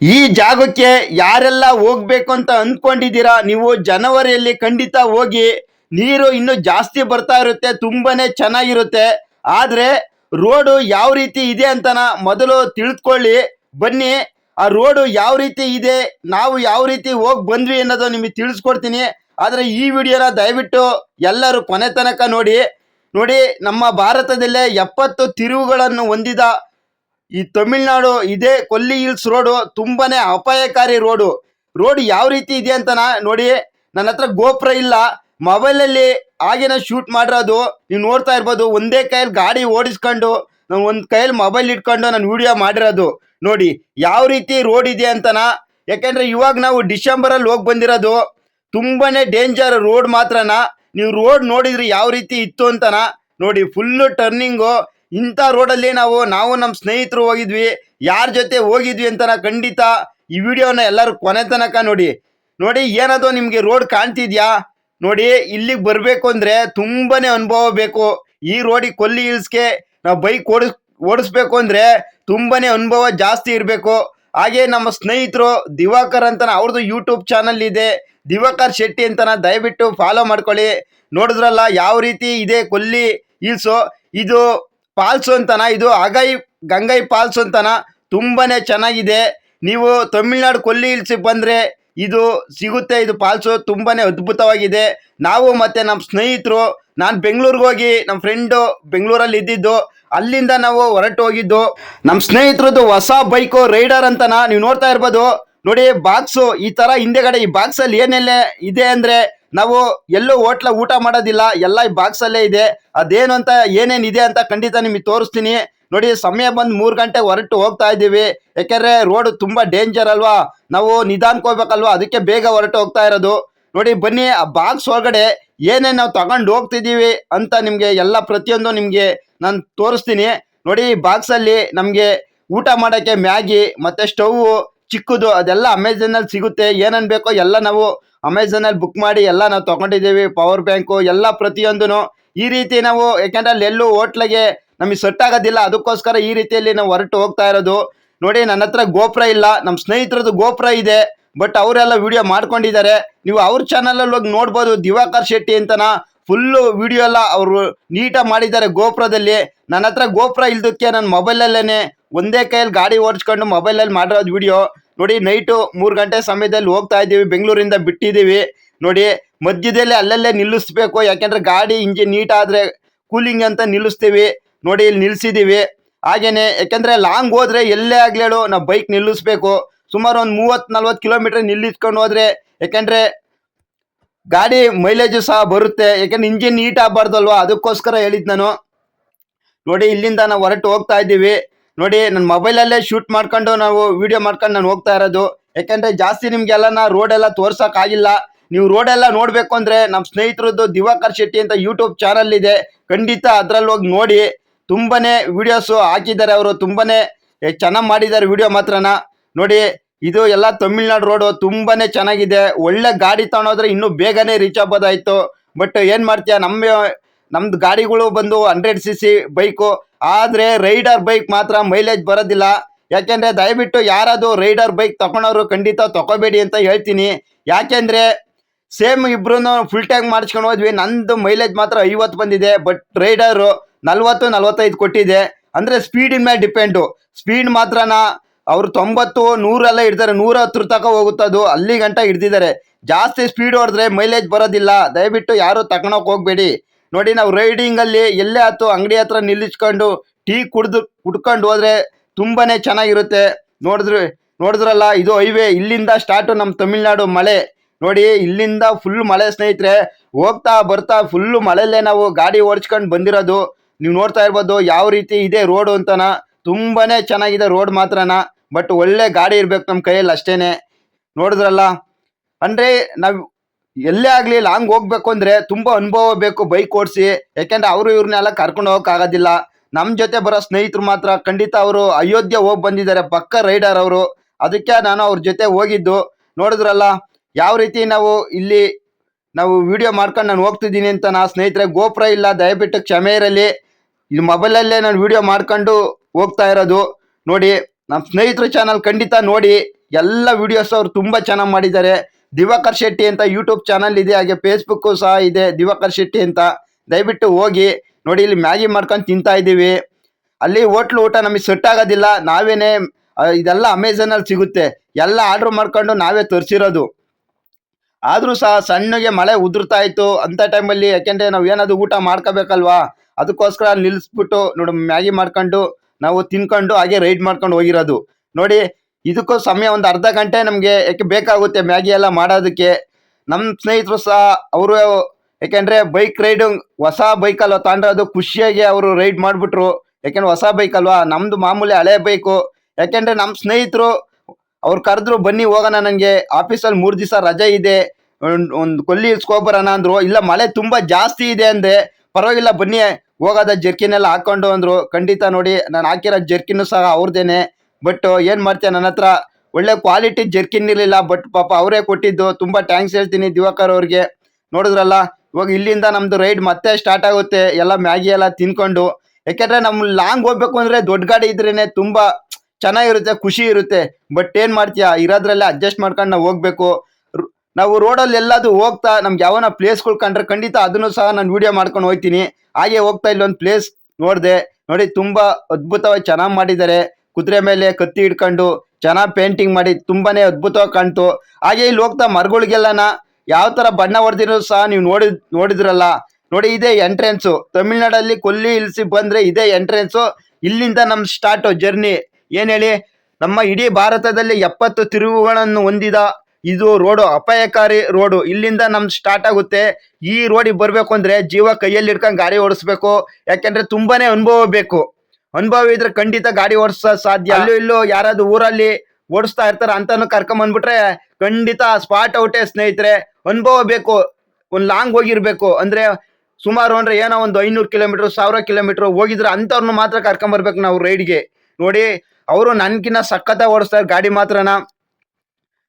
ಈ ಜಾಗಕ್ಕೆ ಯಾರೆಲ್ಲ ಹೋಗ್ಬೇಕು ಅಂತ ಅಂದ್ಕೊಂಡಿದ್ದೀರಾ? ನೀವು ಜನವರಿಯಲ್ಲಿ ಖಂಡಿತ ಹೋಗಿ ನೀರು ಇನ್ನು ಜಾಸ್ತಿ ಬರ್ತಾ ಇರುತ್ತೆ, ತುಂಬಾನೇ ಚೆನ್ನಾಗಿರುತ್ತೆ. ಆದ್ರೆ ರೋಡು ಯಾವ ರೀತಿ ಇದೆ ಅಂತನ ಮೊದಲು ತಿಳಿದುಕೊಳ್ಳಿ ಬನ್ನಿ. ಆ ರೋಡು ಯಾವ ರೀತಿ ಇದೆ, ನಾವು ಯಾವ ರೀತಿ ಹೋಗಿ ಬಂದ್ವಿ ಅನ್ನೋದು ನಿಮಗೆ ತಿಳಿಸ್ಕೊಡ್ತೀನಿ. ಆದ್ರೆ ಈ ವಿಡಿಯೋನ ದಯವಿಟ್ಟು ಎಲ್ಲರೂ ಕೊನೆ ತನಕ ನೋಡಿ. ನೋಡಿ, ನಮ್ಮ ಭಾರತದಲ್ಲೇ ಎಪ್ಪತ್ತು ತಿರುವುಗಳನ್ನು ಹೊಂದಿದ ಈ ತಮಿಳ್ನಾಡು ಇದೇ ಕೊಲ್ಲಿ ಹಿಲ್ಸ್ ರೋಡು ತುಂಬಾನೇ ಅಪಾಯಕಾರಿ ರೋಡು. ರೋಡ್ ಯಾವ ರೀತಿ ಇದೆ ಅಂತ ನೋಡಿ, ನನ್ನ ಹತ್ರ ಗೋಪುರ ಇಲ್ಲ. ಮೊಬೈಲಲ್ಲಿ ಆಗಿನ ಶೂಟ್ ಮಾಡಿರೋದು, ನೀವು ನೋಡ್ತಾ ಇರ್ಬೋದು, ಒಂದೇ ಕೈಯಲ್ಲಿ ಗಾಡಿ ಓಡಿಸ್ಕೊಂಡು, ನಾನು ಒಂದು ಕೈಯಲ್ಲಿ ಮೊಬೈಲ್ ಇಟ್ಕೊಂಡು ನಾನು ವಿಡಿಯೋ ಮಾಡಿರೋದು. ನೋಡಿ, ಯಾವ ರೀತಿ ರೋಡ್ ಇದೆ ಅಂತನ ಯಾಕೆಂದ್ರೆ ಇವಾಗ ನಾವು ಡಿಸೆಂಬರಲ್ಲಿ ಹೋಗಿ ಬಂದಿರೋದು. ತುಂಬಾನೇ ಡೇಂಜರ್ ರೋಡ್ ಮಾತ್ರನ ನೀವು ರೋಡ್ ನೋಡಿದ್ರೆ ಯಾವ ರೀತಿ ಇತ್ತು ಅಂತನ ನೋಡಿ, ಫುಲ್ಲು ಟರ್ನಿಂಗು. ಇಂಥ ರೋಡಲ್ಲಿ ನಾವು ನಾವು ನಮ್ಮ ಸ್ನೇಹಿತರು ಹೋಗಿದ್ವಿ, ಯಾರ ಜೊತೆ ಹೋಗಿದ್ವಿ ಅಂತನ ಖಂಡಿತ ಈ ವಿಡಿಯೋನ ಎಲ್ಲರೂ ಕೊನೆ ತನಕ ನೋಡಿ. ನೋಡಿ ಏನದು ನಿಮಗೆ ರೋಡ್ ಕಾಣ್ತಿದ್ಯಾ? ನೋಡಿ, ಇಲ್ಲಿಗೆ ಬರಬೇಕು ಅಂದರೆ ತುಂಬಾನೇ ಅನುಭವ ಬೇಕು. ಈ ರೋಡಿಗೆ ಕೊಲ್ಲಿ ಹಿಲ್ಸ್ಗೆ ನಾವು ಬೈಕ್ ಓಡಿಸ್, ಓಡಿಸ್ಬೇಕು ಅಂದರೆ ತುಂಬಾ ಅನುಭವ ಜಾಸ್ತಿ ಇರಬೇಕು. ಹಾಗೆ ನಮ್ಮ ಸ್ನೇಹಿತರು ದಿವಾಕರ್ ಅಂತನ ಅವ್ರದ್ದು ಯೂಟ್ಯೂಬ್ ಚಾನಲ್ ಇದೆ. ದಿವಾಕರ್ ಶೆಟ್ಟಿ ಅಂತನ ದಯವಿಟ್ಟು ಫಾಲೋ ಮಾಡ್ಕೊಳ್ಳಿ. ನೋಡಿದ್ರಲ್ಲ, ಯಾವ ರೀತಿ ಇದೆ ಕೊಲ್ಲಿ ಹಿಲ್ಸು? ಇದು ಫಾಲ್ಸು ಅಂತನ ಇದು ಅಗೈ ಗಂಗೈ ಫಾಲ್ಸ್ ಅಂತನ ತುಂಬಾನೇ ಚೆನ್ನಾಗಿದೆ. ನೀವು ತಮಿಳ್ನಾಡು ಕೊಲ್ಲಿ ಹಿಲ್ಸಿಗೆ ಬಂದರೆ ಇದು ಸಿಗುತ್ತೆ, ಇದು ಪಾಲ್ಸು ತುಂಬಾನೇ ಅದ್ಭುತವಾಗಿದೆ. ನಾವು ಮತ್ತೆ ನಮ್ಮ ಸ್ನೇಹಿತರು, ನಾನು ಬೆಂಗಳೂರಿಗೆ ಹೋಗಿ ನಮ್ಮ ಫ್ರೆಂಡು ಬೆಂಗಳೂರಲ್ಲಿ ಇದ್ದಿದ್ದು, ಅಲ್ಲಿಂದ ನಾವು ಹೊರಟು ಹೋಗಿದ್ದು. ನಮ್ಮ ಸ್ನೇಹಿತರದ್ದು ಹೊಸ ಬೈಕು, ರೈಡರ್ ಅಂತನ ನೀವು ನೋಡ್ತಾ ಇರ್ಬೋದು. ನೋಡಿ, ಬಾಕ್ಸು ಈ ಥರ ಹಿಂದೆಗಡೆ ಈ ಬಾಕ್ಸಲ್ಲಿ ಏನೆಲ್ಲ ಇದೆ ಅಂದ್ರೆ ನಾವು ಎಲ್ಲೂ ಹೋಟ್ಲ ಊಟ ಮಾಡೋದಿಲ್ಲ, ಎಲ್ಲ ಈ ಬಾಕ್ಸ್ ಅಲ್ಲೇ ಇದೆ. ಅದೇನು ಅಂತ ಇದೆ ಅಂತ ಖಂಡಿತ ನಿಮಗೆ ತೋರಿಸ್ತೀನಿ. ನೋಡಿ, ಸಮಯ ಬಂದ್ ಮೂರು ಗಂಟೆ ಹೊರಟು ಹೋಗ್ತಾ ಇದ್ದೀವಿ. ಯಾಕೆಂದ್ರೆ ರೋಡ್ ತುಂಬಾ ಡೇಂಜರ್ ಅಲ್ವಾ? ನಾವು ನಿಧಾನಕ್ಕೆ ಹೋಗ್ಬೇಕಲ್ವಾ? ಅದಕ್ಕೆ ಬೇಗ ಹೊರಟು ಹೋಗ್ತಾ ಇರೋದು. ನೋಡಿ, ಬನ್ನಿ, ಆ ಬಾಕ್ಸ್ ಒಳಗಡೆ ಏನೇನು ನಾವು ತಗೊಂಡು ಹೋಗ್ತಿದೀವಿ ಅಂತ ನಿಮಗೆ ಎಲ್ಲ ಪ್ರತಿಯೊಂದು ನಿಮಗೆ ನಾನು ತೋರಿಸ್ತೀನಿ. ನೋಡಿ ಬಾಕ್ಸ್ ಅಲ್ಲಿ ನಮಗೆ ಊಟ ಮಾಡಕ್ಕೆ ಮ್ಯಾಗಿ, ಮತ್ತೆ ಸ್ಟೌವು ಚಿಕ್ಕದು, ಅದೆಲ್ಲ ಅಮೆಝಾನಲ್ಲಿ ಸಿಗುತ್ತೆ. ಏನೇನು ಬೇಕೋ ಎಲ್ಲ ನಾವು ಅಮೆಝಾನ್ ಅಲ್ಲಿ ಬುಕ್ ಮಾಡಿ ಎಲ್ಲ ನಾವು ತಗೊಂಡಿದ್ದೀವಿ ಪವರ್ ಬ್ಯಾಂಕು ಎಲ್ಲ ಪ್ರತಿಯೊಂದೂ ಈ ರೀತಿ ನಾವು, ಯಾಕೆಂದ್ರೆ ಅಲ್ಲಿ ಎಲ್ಲೂ ಹೋಟ್ಲಿಗೆ ನಮಗೆ ಸೆಟ್ ಆಗೋದಿಲ್ಲ, ಅದಕ್ಕೋಸ್ಕರ ಈ ರೀತಿಯಲ್ಲಿ ನಾವು ಹೊರಟು ಹೋಗ್ತಾ ಇರೋದು. ನೋಡಿ, ನನ್ನ ಹತ್ರ ಗೋಪುರ ಇಲ್ಲ ನಮ್ಮ ಸ್ನೇಹಿತರದ್ದು ಗೋಪುರ ಇದೆ ಬಟ್ ಅವರೆಲ್ಲ ವಿಡಿಯೋ ಮಾಡ್ಕೊಂಡಿದ್ದಾರೆ. ನೀವು ಅವ್ರ ಚಾನಲಲ್ಲಿ ಹೋಗಿ ನೋಡ್ಬೋದು, ದಿವಾಕರ್ ಶೆಟ್ಟಿ ಅಂತನ ಫುಲ್ಲು ವಿಡಿಯೋ ಎಲ್ಲ ಅವರು ನೀಟಾಗಿ ಮಾಡಿದ್ದಾರೆ ಗೋಪುರದಲ್ಲಿ. ನನ್ನ ಹತ್ರ ಗೋಪುರ ಇಲ್ದಕ್ಕೆ ನನ್ನ ಮೊಬೈಲಲ್ಲೇ ಒಂದೇ ಕೈಯಲ್ಲಿ ಗಾಡಿ ಓಡಿಸ್ಕೊಂಡು ಮೊಬೈಲಲ್ಲಿ ಮಾಡಿರೋದು ವಿಡಿಯೋ ನೋಡಿ ನೈಟು ಮೂರು ಗಂಟೆ ಸಮಯದಲ್ಲಿ ಹೋಗ್ತಾ ಇದ್ದೀವಿ, ಬೆಂಗಳೂರಿಂದ ಬಿಟ್ಟಿದ್ದೀವಿ. ನೋಡಿ, ಮಧ್ಯದಲ್ಲಿ ಅಲ್ಲಲ್ಲೇ ನಿಲ್ಲಿಸ್ಬೇಕು. ಯಾಕೆಂದ್ರೆ ಗಾಡಿ ಹಿಂಗೆ ನೀಟ್ ಕೂಲಿಂಗ್ ಅಂತ ನಿಲ್ಲಿಸ್ತೀವಿ. ನೋಡಿ, ಇಲ್ಲಿ ನಿಲ್ಲಿಸಿದ್ದೀವಿ ಹಾಗೇನೆ, ಯಾಕಂದ್ರೆ ಲಾಂಗ್ ಹೋದ್ರೆ ಎಲ್ಲೇ ಆಗ್ಲಿ ಹೇಳು, ನಾವು ಬೈಕ್ ನಿಲ್ಲಿಸ್ಬೇಕು. ಸುಮಾರು ಒಂದು ಮೂವತ್ ನಲ್ವತ್ತು ಕಿಲೋಮೀಟರ್ ನಿಲ್ಲಿಸ್ಕೊಂಡು ಹೋದ್ರೆ, ಯಾಕಂದ್ರೆ ಗಾಡಿ ಮೈಲೇಜು ಸಹ ಬರುತ್ತೆ. ಯಾಕೆಂದ್ರೆ ಇಂಜಿನ್ ನೀಟ್ ಆಗ್ಬಾರ್ದಲ್ವಾ? ಅದಕ್ಕೋಸ್ಕರ ಹೇಳಿದ್ ನಾನು. ನೋಡಿ, ಇಲ್ಲಿಂದ ನಾವು ಹೊರಟು ಹೋಗ್ತಾ ಇದ್ದೀವಿ. ನೋಡಿ ನನ್ನ ಮೊಬೈಲಲ್ಲೇ ಶೂಟ್ ಮಾಡ್ಕೊಂಡು ನಾವು ವಿಡಿಯೋ ಮಾಡ್ಕೊಂಡು ನಾನು ಹೋಗ್ತಾ ಇರೋದು. ಯಾಕಂದ್ರೆ ಜಾಸ್ತಿ ನಿಮ್ಗೆಲ್ಲ ನಾ ರೋಡ್ ಎಲ್ಲ ತೋರ್ಸಕ್ ಆಗಿಲ್ಲ. ನೀವು ರೋಡ್ ನೋಡಬೇಕು ಅಂದರೆ ಅಂದ್ರೆ ನಮ್ಮ ಸ್ನೇಹಿತರದ್ದು ದಿವಾಕರ್ ಶೆಟ್ಟಿ ಅಂತ ಯೂಟ್ಯೂಬ್ ಚಾನಲ್ ಇದೆ. ಖಂಡಿತ ಅದ್ರಲ್ಲಿ ಹೋಗಿ ನೋಡಿ. ತುಂಬಾನೇ ವಿಡಿಯೋಸ್ ಹಾಕಿದ್ದಾರೆ ಅವರು, ತುಂಬಾನೇ ಚೆನ್ನಾಗಿ ಮಾಡಿದ್ದಾರೆ ವಿಡಿಯೋ ಮಾತ್ರನ. ನೋಡಿ, ಇದು ಎಲ್ಲ ತಮಿಳ್ನಾಡು ರೋಡು ತುಂಬಾನೇ ಚೆನ್ನಾಗಿದೆ. ಒಳ್ಳೆ ಗಾಡಿ ತಗೊಂಡೋದ್ರೆ ಇನ್ನೂ ಬೇಗನೆ ರೀಚ್ ಆಗ್ಬೋದಾಯಿತು. ಬಟ್ ಏನು ಮಾಡ್ತೀಯ, ನಮ್ಮ ನಮ್ದು ಗಾಡಿಗಳು ಬಂದು ಹಂಡ್ರೆಡ್ ಸಿ ಸಿ ಬೈಕು, ಆದ್ರೆ ರೈಡರ್ ಬೈಕ್ ಮಾತ್ರ ಮೈಲೇಜ್ ಬರೋದಿಲ್ಲ. ಯಾಕೆಂದರೆ ದಯವಿಟ್ಟು ಯಾರಾದರೂ ರೈಡರ್ ಬೈಕ್ ತಗೊಳೋರು ಖಂಡಿತ ತಗೋಬೇಡಿ ಅಂತ ಹೇಳ್ತೀನಿ. ಯಾಕೆಂದರೆ ಸೇಮ್ ಇಬ್ರು ಫುಲ್ ಟ್ಯಾಂಕ್ ಮಾಡಿಸ್ಕೊಂಡು ಹೋದ್ವಿ, ನಂದು ಮೈಲೇಜ್ ಮಾತ್ರ ಐವತ್ತು ಬಂದಿದೆ ಬಟ್ ರೈಡರು ನಲ್ವತ್ತು, ನಲ್ವತ್ತೈದು ಕೊಟ್ಟಿದೆ. ಅಂದ್ರೆ ಸ್ಪೀಡಿನ ಮೇಲೆ ಡಿಪೆಂಡು ಸ್ಪೀಡ್ ಮಾತ್ರನ ಅವರು ತೊಂಬತ್ತು, ನೂರೆಲ್ಲ ಇಡ್ತಾರೆ, ನೂರ ಹತ್ರ ತಕ ಹೋಗುತ್ತದು, ಅಲ್ಲಿ ಗಂಟ ಹಿಡ್ದಿದ್ದಾರೆ. ಜಾಸ್ತಿ ಸ್ಪೀಡ್ ಹೊಡೆದ್ರೆ ಮೈಲೇಜ್ ಬರೋದಿಲ್ಲ. ದಯವಿಟ್ಟು ಯಾರು ತಗೊಳಕ್ ಹೋಗ್ಬೇಡಿ. ನೋಡಿ ನಾವು ರೈಡಿಂಗ್ ಅಲ್ಲಿ ಎಲ್ಲೇ ಆಯ್ತು ಅಂಗಡಿ ಹತ್ರ ನಿಲ್ಲಿಸ್ಕೊಂಡು ಟೀ ಕುಡ್ದು ಕುಡ್ಕೊಂಡು ಹೋದ್ರೆ ತುಂಬಾನೇ ಚೆನ್ನಾಗಿರುತ್ತೆ. ನೋಡಿದ್ರೆ, ನೋಡಿದ್ರಲ್ಲ, ಇದು ಹೈವೇ ಇಲ್ಲಿಂದ ಸ್ಟಾರ್ಟ್ ನಮ್ಮ ತಮಿಳ್ನಾಡು ಮಳೆ. ನೋಡಿ, ಇಲ್ಲಿಂದ ಫುಲ್ ಮಳೆ ಸ್ನೇಹಿತರೆ. ಹೋಗ್ತಾ ಬರ್ತಾ ಫುಲ್ಲು ಮಳೆಯಲ್ಲೇ ನಾವು ಗಾಡಿ ಓಡಿಸ್ಕೊಂಡು ಬಂದಿರೋದು. ನೀವು ನೋಡ್ತಾ ಇರ್ಬೋದು ಯಾವ ರೀತಿ ಇದೆ ರೋಡು ಅಂತನ. ತುಂಬಾನೇ ಚೆನ್ನಾಗಿದೆ ರೋಡ್ ಮಾತ್ರನ. ಬಟ್ ಒಳ್ಳೆ ಗಾಡಿ ಇರ್ಬೇಕು ನಮ್ಮ ಕೈಯಲ್ಲಿ ಅಷ್ಟೇನೆ. ನೋಡಿದ್ರಲ್ಲ? ಅಂದ್ರೆ ನಾವು ಎಲ್ಲೇ ಆಗಲಿ ಲಾಂಗ್ ಹೋಗ್ಬೇಕು ಅಂದ್ರೆ ತುಂಬಾ ಅನುಭವ ಬೇಕು ಬೈಕ್ ಓಡಿಸಿ. ಯಾಕೆಂದ್ರೆ ಅವರು ಇವ್ರನ್ನೆಲ್ಲ ಕರ್ಕೊಂಡು ಹೋಗಕ್ ನಮ್ಮ ನಮ್ ಜೊತೆ ಬರೋ ಸ್ನೇಹಿತರು ಮಾತ್ರ ಖಂಡಿತ ಅವರು ಅಯೋಧ್ಯೆ ಹೋಗಿ ಬಂದಿದ್ದಾರೆ, ಪಕ್ಕ ರೈಡರ್ ಅವರು. ಅದಕ್ಕೆ ನಾನು ಅವ್ರ ಜೊತೆ ಹೋಗಿದ್ದು. ನೋಡಿದ್ರಲ್ಲ, ಯಾವ ರೀತಿ ನಾವು ಇಲ್ಲಿ ನಾವು ವಿಡಿಯೋ ಮಾಡ್ಕೊಂಡು ನಾನು ಹೋಗ್ತಿದ್ದೀನಿ ಅಂತ ನಾ ಸ್ನೇಹಿತರೆ, ಗೋಪುರ ಇಲ್ಲ, ದಯವಿಟ್ಟು ಕ್ಷಮೆ ಇರಲಿ. ಇದು ಮೊಬೈಲಲ್ಲೇ ನಾನು ವಿಡಿಯೋ ಮಾಡ್ಕೊಂಡು ಹೋಗ್ತಾ ಇರೋದು. ನೋಡಿ ನಮ್ಮ ಸ್ನೇಹಿತರ ಚಾನಲ್ ಖಂಡಿತ ನೋಡಿ. ಎಲ್ಲ ವಿಡಿಯೋಸ್ ಅವರು ತುಂಬಾ ಚೆನ್ನಾಗಿ ಮಾಡಿದ್ದಾರೆ. ದಿವಾಕರ್ ಶೆಟ್ಟಿ ಅಂತ ಯೂಟ್ಯೂಬ್ ಚಾನಲ್ ಇದೆ, ಹಾಗೆ ಫೇಸ್ಬುಕ್ ಸಹ ಇದೆ, ದಿವಾಕರ್ ಶೆಟ್ಟಿ ಅಂತ. ದಯವಿಟ್ಟು ಹೋಗಿ ನೋಡಿ, ಇಲ್ಲಿ ಮ್ಯಾಗಿ ಮಾಡ್ಕೊಂಡು ತಿಂತಾ ಇದ್ದೀವಿ. ಅಲ್ಲಿ ಹೋಟ್ಲು ಊಟ ನಮಗೆ ಸೆಟ್ ಆಗೋದಿಲ್ಲ. ನಾವೇನೆ ಇದೆಲ್ಲ ಅಮೆಝಾನ್ ಅಲ್ಲಿ ಸಿಗುತ್ತೆ. ಎಲ್ಲ ಆರ್ಡರ್ ಮಾಡ್ಕೊಂಡು ನಾವೇ ತರಿಸಿರೋದು. ಆದರೂ ಸಹ ಸಣ್ಣಗೆ ಮಳೆ ಉದುರ್ತಾ ಇತ್ತು. ಅಂತ ಟೈಮಲ್ಲಿ ಯಾಕೆಂದ್ರೆ ನಾವು ಏನಾದರೂ ಊಟ ಮಾಡ್ಕೋಬೇಕಲ್ವಾ? ಅದಕ್ಕೋಸ್ಕರ ನಿಲ್ಲಿಸ್ಬಿಟ್ಟು ನೋಡಿ, ಮ್ಯಾಗಿ ಮಾಡ್ಕೊಂಡು ನಾವು ತಿನ್ಕೊಂಡು ಹಾಗೆ ರೈಡ್ ಮಾಡ್ಕೊಂಡು ಹೋಗಿರೋದು. ನೋಡಿ ಇದಕ್ಕೂ ಸಮಯ ಒಂದು ಅರ್ಧ ಗಂಟೆ ನಮಗೆ ಯಾಕೆ ಬೇಕಾಗುತ್ತೆ ಮ್ಯಾಗಿ ಎಲ್ಲ ಮಾಡೋದಕ್ಕೆ. ನಮ್ಮ ಸ್ನೇಹಿತರು ಸಹ ಅವರು ಯಾಕೆಂದ್ರೆ ಬೈಕ್ ರೈಡಿಂಗ್ ಹೊಸ ಬೈಕ್ ಅಲ್ವಾ ಅದು ಖುಷಿಯಾಗಿ ಅವರು ರೈಡ್ ಮಾಡ್ಬಿಟ್ರು. ಯಾಕೆಂದ್ರೆ ಹೊಸ ಬೈಕ್ ಅಲ್ವಾ ನಮ್ದು ಮಾಮೂಲಿ ಹಳೆ ಬೈಕು ಯಾಕೆಂದ್ರೆ ನಮ್ಮ ಸ್ನೇಹಿತರು ಅವ್ರು ಕರೆದ್ರು ಬನ್ನಿ ಹೋಗೋಣ ನನಗೆ ಆಫೀಸಲ್ಲಿ ಮೂರು ದಿವಸ ರಜೆ ಇದೆ. ಒಂದು ಕೊಲ್ಲಿ ಇಸ್ಕೊಬರೋಣ ಅಂದರು. ಇಲ್ಲ ಮಳೆ ತುಂಬ ಜಾಸ್ತಿ ಇದೆ ಅಂದೆ. ಪರವಾಗಿಲ್ಲ ಬನ್ನಿ ಹೋಗೋದ ಜರ್ಕಿನೆಲ್ಲ ಹಾಕ್ಕೊಂಡು ಅಂದರು. ಅಂದ್ರು ಖಂಡಿತ ನೋಡಿ ನಾನು ಹಾಕಿರೋ ಜರ್ಕಿನೂ ಸಹ ಅವ್ರದ್ದೇನೆ ಬಟ್ ಏನ್ ಮಾಡ್ತೀಯ ನನ್ನ ಹತ್ರ ಒಳ್ಳೆ ಕ್ವಾಲಿಟಿ ಜರ್ಕಿನ್ ಇರಲಿಲ್ಲ ಬಟ್ ಪಾಪ ಅವರೇ ಕೊಟ್ಟಿದ್ದು. ತುಂಬಾ ಟ್ಯಾಂಕ್ಸ್ ಹೇಳ್ತೀನಿ ದಿವಾಕರ್ ಅವ್ರಿಗೆ. ನೋಡಿದ್ರಲ್ಲ, ಇವಾಗ ಇಲ್ಲಿಂದ ನಮ್ದು ರೈಡ್ ಮತ್ತೆ ಸ್ಟಾರ್ಟ್ ಆಗುತ್ತೆ. ಎಲ್ಲ ಮ್ಯಾಗಿ ಎಲ್ಲ ತಿನ್ಕೊಂಡು. ಯಾಕೆಂದ್ರೆ ನಮ್ಮ ಲಾಂಗ್ ಹೋಗ್ಬೇಕು ಅಂದ್ರೆ ದೊಡ್ಡ ಗಾಡಿ ಇದ್ರೇನೆ ತುಂಬಾ ಚೆನ್ನಾಗಿರುತ್ತೆ, ಖುಷಿ ಇರುತ್ತೆ. ಬಟ್ ಏನ್ ಮಾಡ್ತೀಯಾ? ಇರೋದ್ರಲ್ಲೇ ಅಡ್ಜಸ್ಟ್ ಮಾಡ್ಕೊಂಡು ನಾವು ಹೋಗ್ಬೇಕು. ನಾವು ರೋಡಲ್ಲಿ ಎಲ್ಲಾದ್ರೂ ಹೋಗ್ತಾ, ನಮ್ಗೆ ಯಾವನ ಪ್ಲೇಸ್ಗಳು ಕಂಡ್ರೆ ಖಂಡಿತ ಅದನ್ನು ಸಹ ನಾನು ವಿಡಿಯೋ ಮಾಡ್ಕೊಂಡು ಹೋಗ್ತೀನಿ. ಹಾಗೆ ಹೋಗ್ತಾ ಇಲ್ಲೊಂದು ಪ್ಲೇಸ್ ನೋಡಿದೆ. ನೋಡಿ, ತುಂಬಾ ಅದ್ಭುತವಾಗಿ ಚೆನ್ನಾಗಿ ಮಾಡಿದ್ದಾರೆ. ಕುದುರೆ ಮೇಲೆ ಕತ್ತಿ ಹಿಡ್ಕೊಂಡು ಚೆನ್ನಾಗಿ ಪೇಂಟಿಂಗ್ ಮಾಡಿ ತುಂಬಾನೇ ಅದ್ಭುತವಾಗಿ ಕಾಣ್ತು. ಹಾಗೆ ಇಲ್ಲಿ ಹೋಗ್ತಾ ಮರಗಳಿಗೆಲ್ಲನ ಯಾವ ತರ ಬಣ್ಣ ಹೊಡೆದಿರೋ ಸಹ ನೀವು ನೋಡಿ, ನೋಡಿದ್ರಲ್ಲ. ನೋಡಿ, ಇದೇ ಎಂಟ್ರೆನ್ಸು ತಮಿಳ್ನಾಡಲ್ಲಿ ಕೊಲ್ಲಿ ಇಲ್ಸಿ ಬಂದ್ರೆ ಇದೇ ಎಂಟ್ರೆನ್ಸು ಇಲ್ಲಿಂದ ನಮ್ ಸ್ಟಾರ್ಟ್ ಜರ್ನಿ ಏನ್ ಹೇಳಿ? ನಮ್ಮ ಇಡೀ ಭಾರತದಲ್ಲಿ ಎಪ್ಪತ್ತು ತಿರುವುಗಳನ್ನು ಹೊಂದಿದ ಇದು ರೋಡು ಅಪಾಯಕಾರಿ ರೋಡು ಇಲ್ಲಿಂದ ನಮ್ ಸ್ಟಾರ್ಟ್ ಆಗುತ್ತೆ. ಈ ರೋಡಿಗೆ ಬರ್ಬೇಕು ಅಂದ್ರೆ ಜೀವ ಕೈಯಲ್ಲಿ ಹಿಡ್ಕೊಂಡು ಗಾಡಿ ಓಡಿಸ್ಬೇಕು. ಯಾಕೆಂದ್ರೆ ತುಂಬಾನೇ ಅನುಭವ ಬೇಕು. ಅನುಭವ ಇದ್ರೆ ಖಂಡಿತ ಗಾಡಿ ಓಡಿಸ ಸಾಧ್ಯ. ಅಲ್ಲೂ ಇಲ್ಲೂ ಯಾರಾದ್ರೂ ಊರಲ್ಲಿ ಓಡಿಸ್ತಾ ಇರ್ತಾರ ಅಂತಾನು ಕರ್ಕೊಂಡ್ ಬಂದ್ಬಿಟ್ರೆ ಖಂಡಿತ ಸ್ಪಾಟ್ ಔಟೇ ಸ್ನೇಹಿತರೆ, ಅನುಭವ ಬೇಕು, ಒಂದ್ ಲಾಂಗ್ ಹೋಗಿರ್ಬೇಕು. ಅಂದ್ರೆ ಸುಮಾರು ಅಂದ್ರೆ ಏನೋ ಒಂದು ಐನೂರು ಕಿಲೋಮೀಟರ್, ಸಾವಿರ ಕಿಲೋಮೀಟರ್ ಹೋಗಿದ್ರೆ ಅಂಥವ್ರನ್ನ ಮಾತ್ರ ಕರ್ಕೊಂಡ್ ಬರ್ಬೇಕು ನಾವು ರೈಡ್ಗೆ. ನೋಡಿ, ಅವರು ನನ್ಕಿನ್ನ ಸಖತ್ತ ಓಡಿಸ್ತಾರೆ ಗಾಡಿ ಮಾತ್ರನ?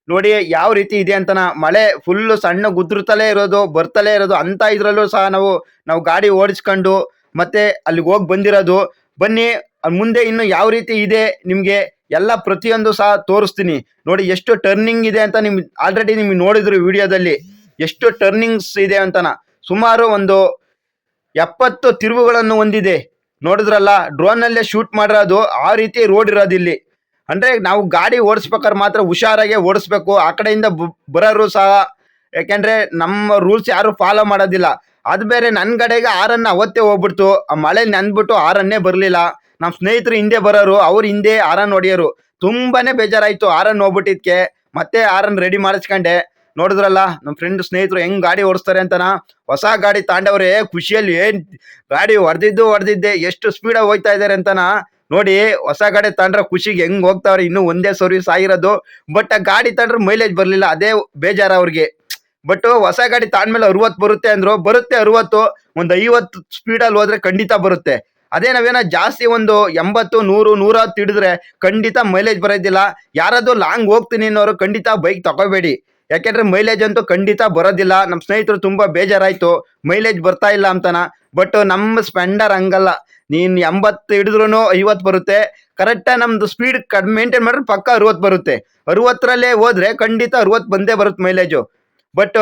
ನೋಡಿ, ಯಾವ ರೀತಿ ಇದೆ ಅಂತನ? ಮಳೆ ಫುಲ್ ಸಣ್ಣ ಗುದ್ರುತ್ತಲೇ ಇರೋದು ಬರ್ತಲೇ ಇರೋದು, ಅಂತ ಇದ್ರಲ್ಲೂ ಸಹ ನಾವು ನಾವು ಗಾಡಿ ಓಡಿಸ್ಕೊಂಡು ಮತ್ತೆ ಅಲ್ಲಿಗೆ ಹೋಗಿ ಬಂದಿರೋದು. ಬನ್ನಿ, ಮುಂದೆ ಇನ್ನು ಯಾವ ರೀತಿ ಇದೆ ನಿಮ್ಗೆ ಎಲ್ಲ ಪ್ರತಿಯೊಂದು ಸಹ ತೋರಿಸ್ತೀನಿ. ನೋಡಿ, ಎಷ್ಟು ಟರ್ನಿಂಗ್ ಇದೆ ಅಂತ ನಿಮ್ ಆಲ್ರೆಡಿ ನಿಮ್ಗೆ ನೋಡಿದ್ರು ವಿಡಿಯೋದಲ್ಲಿ. ಎಷ್ಟು ಟರ್ನಿಂಗ್ಸ್ ಇದೆ ಅಂತನ ಸುಮಾರು ಒಂದು ಎಪ್ಪತ್ತು ತಿರುವುಗಳನ್ನು ಹೊಂದಿದೆ. ನೋಡಿದ್ರಲ್ಲ ಡ್ರೋನ್ ನಲ್ಲೇ ಶೂಟ್ ಮಾಡಿರೋದು, ಆ ರೀತಿ ರೋಡ್ ಇರೋದು ಇಲ್ಲಿ. ಅಂದ್ರೆ ನಾವು ಗಾಡಿ ಓಡಿಸ್ಬೇಕಾದ್ರೆ ಮಾತ್ರ ಹುಷಾರಾಗೆ ಓಡಿಸ್ಬೇಕು. ಆ ಕಡೆಯಿಂದ ಬರೋರು ಸಹ ಯಾಕೆಂದ್ರೆ ನಮ್ಮ ರೂಲ್ಸ್ ಯಾರು ಫಾಲೋ ಮಾಡೋದಿಲ್ಲ. ಅದು ಬೇರೆ ನನ್ನ ಕಡೆಗೆ ಆರನ್ನ ಅವತ್ತೇ ಹೋಗ್ಬಿಡ್ತು. ಆ ಮಳೆ ನೆಂದ್ಬಿಟ್ಟು ಆರನ್ನೇ ಬರಲಿಲ್ಲ. ನಮ್ಮ ಸ್ನೇಹಿತರು ಹಿಂದೆ ಬರೋರು, ಅವ್ರು ಹಿಂದೆ ಆರನ್ ಹೊಡೆಯೋರು. ತುಂಬಾನೇ ಬೇಜಾರಾಯಿತು ಆರನ್ ಹೋಗ್ಬಿಟ್ಟಿದ್ಕೆ. ಮತ್ತೆ ಆರನ್ ರೆಡಿ ಮಾಡಿಸ್ಕೊಂಡೆ. ನೋಡಿದ್ರಲ್ಲ ನಮ್ಮ ಫ್ರೆಂಡ್ ಸ್ನೇಹಿತರು ಹೆಂಗ್ ಗಾಡಿ ಓಡಿಸ್ತಾರೆ ಅಂತನ? ಹೊಸ ಗಾಡಿ ತಾಂಡವ್ರೆ, ಖುಷಿಯಲ್ಲಿ ಏನು ಗಾಡಿ ಹೊಡೆದಿದ್ದು ಹೊಡೆದಿದ್ದೆ, ಎಷ್ಟು ಸ್ಪೀಡಾಗಿ ಹೋಗ್ತಾ ಇದಾರೆ ಅಂತನ? ನೋಡಿ, ಹೊಸ ಗಾಡಿ ತಾಂಡ್ರ ಖುಷಿಗೆ ಹೆಂಗ್ ಹೋಗ್ತಾವ್ರೆ, ಇನ್ನು ಒಂದೇ ಸರ್ವಿಸ್ ಆಗಿರೋದು. ಬಟ್ ಆ ಗಾಡಿ ತಂಡ್ರೆ ಮೈಲೇಜ್ ಬರಲಿಲ್ಲ, ಅದೇ ಬೇಜಾರ ಅವ್ರಿಗೆ. ಬಟ್ ಹೊಸ ಗಾಡಿ ತಾಂಡ್ಮೇಲೆ ಅರವತ್ತು ಬರುತ್ತೆ ಅಂದ್ರು, ಬರುತ್ತೆ ಅರವತ್ತು, ಒಂದು ಐವತ್ತು ಸ್ಪೀಡಲ್ಲಿ ಹೋದ್ರೆ ಖಂಡಿತ ಬರುತ್ತೆ. ಅದೇ ನಾವೇನೋ ಜಾಸ್ತಿ ಒಂದು ಎಂಬತ್ತು, ನೂರು ನೂರ ಹಿಡಿದ್ರೆ ಖಂಡಿತ ಮೈಲೇಜ್ ಬರೋದಿಲ್ಲ. ಯಾರಾದ್ರೂ ಲಾಂಗ್ ಹೋಗ್ತೀನಿ ಅನ್ನೋರು ಖಂಡಿತ ಬೈಕ್ ತಗೋಬೇಡಿ. ಯಾಕೆಂದ್ರೆ ಮೈಲೇಜ್ ಅಂತೂ ಖಂಡಿತ ಬರೋದಿಲ್ಲ. ನಮ್ಮ ಸ್ನೇಹಿತರು ತುಂಬಾ ಬೇಜಾರಾಯ್ತು. ಮೈಲೇಜ್ ಬರ್ತಾ ಇಲ್ಲ ಅಂತನ. ಬಟ್ ನಮ್ಮ ಸ್ಪೆಂಡರ್ ಹಂಗಲ್ಲ. ನೀನು ಎಂಬತ್ತು ಹಿಡಿದ್ರು ಐವತ್ತು ಬರುತ್ತೆ. ಕರೆಕ್ಟಾಗಿ ನಮ್ಮದು ಸ್ಪೀಡ್ ಕಡ್ ಮೇಂಟೈನ್ ಮಾಡಿದ್ರೆ ಪಕ್ಕ ಅರವತ್ತು ಬರುತ್ತೆ. ಅರುವತ್ತರಲ್ಲೇ ಹೋದ್ರೆ ಖಂಡಿತ ಅರುವತ್ತು ಬಂದೇ ಬರುತ್ತೆ ಮೈಲೇಜು ಬಟ್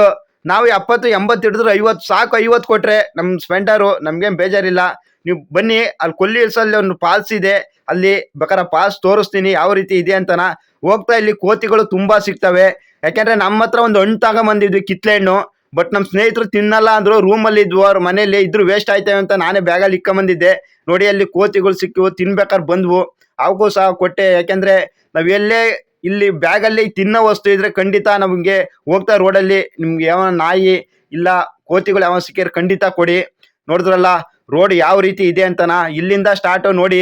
ನಾವು ಎಪ್ಪತ್ತು ಎಂಬತ್ತು ಹಿಡಿದ್ರೆ ಐವತ್ತು, ಸಾಕು ಐವತ್ತು ಕೊಟ್ಟರೆ ನಮ್ಮ ಸ್ಪೆಂಡರು, ನಮ್ಗೇನು ಬೇಜಾರಿಲ್ಲ. ನೀವು ಬನ್ನಿ ಅಲ್ಲಿ ಕೊಲ್ಲಿ ಹಿಲ್ಸಲ್ಲಿ ಒಂದು ಪಾಲ್ಸ್ ಇದೆ. ಅಲ್ಲಿ ಬೇಕಾದ್ರೆ ಪಾಸ್ ತೋರಿಸ್ತೀನಿ, ಯಾವ ರೀತಿ ಇದೆ ಅಂತನ. ಹೋಗ್ತಾ ಇಲ್ಲಿ ಕೋತಿಗಳು ತುಂಬಾ ಸಿಗ್ತವೆ. ಯಾಕೆಂದರೆ ನಮ್ಮ ಹತ್ರ ಒಂದು ಹಣ್ಣು ತಗೊಂಬಂದಿದ್ವಿ, ಕಿತ್ಲೆ ಹಣ್ಣು. ಬಟ್ ನಮ್ಮ ಸ್ನೇಹಿತರು ತಿನ್ನಲ್ಲ ಅಂದ್ರು ರೂಮಲ್ಲಿ ಇದ್ವು, ಅವ್ರ ಮನೇಲಿ ಇದ್ರು ವೇಸ್ಟ್ ಆಯ್ತೇವೆ ಅಂತ ನಾನೇ ಬ್ಯಾಗಲ್ಲಿ ಇಕ್ಕಂಬಂದಿದ್ದೆ. ನೋಡಿ ಅಲ್ಲಿ ಕೋತಿಗಳು ಸಿಕ್ಕಿವು ತಿನ್ಬೇಕಾದ್ರೆ ಬಂದ್ವು. ಅವಕ್ಕೂ ಸಹ ಕೊಟ್ಟೆ, ಯಾಕೆಂದರೆ ನಾವೆಲ್ಲೇ ಇಲ್ಲಿ ಬ್ಯಾಗಲ್ಲಿ ತಿನ್ನೋ ವಸ್ತು ಇದ್ರೆ ಖಂಡಿತ ನಮಗೆ ಹೋಗ್ತಾ ರೋಡಲ್ಲಿ ನಿಮ್ಗೆ ಯಾವ ನಾಯಿ ಇಲ್ಲ ಕೋತಿಗಳು ಯಾವ ಸಿಕ್ಕಿದ್ರೆ ಖಂಡಿತ ಕೊಡಿ. ನೋಡಿದ್ರಲ್ಲ, ರೋಡ್ ಯಾವ ರೀತಿ ಇದೆ ಅಂತನ? ಇಲ್ಲಿಂದ ಸ್ಟಾರ್ಟ್ ನೋಡಿ,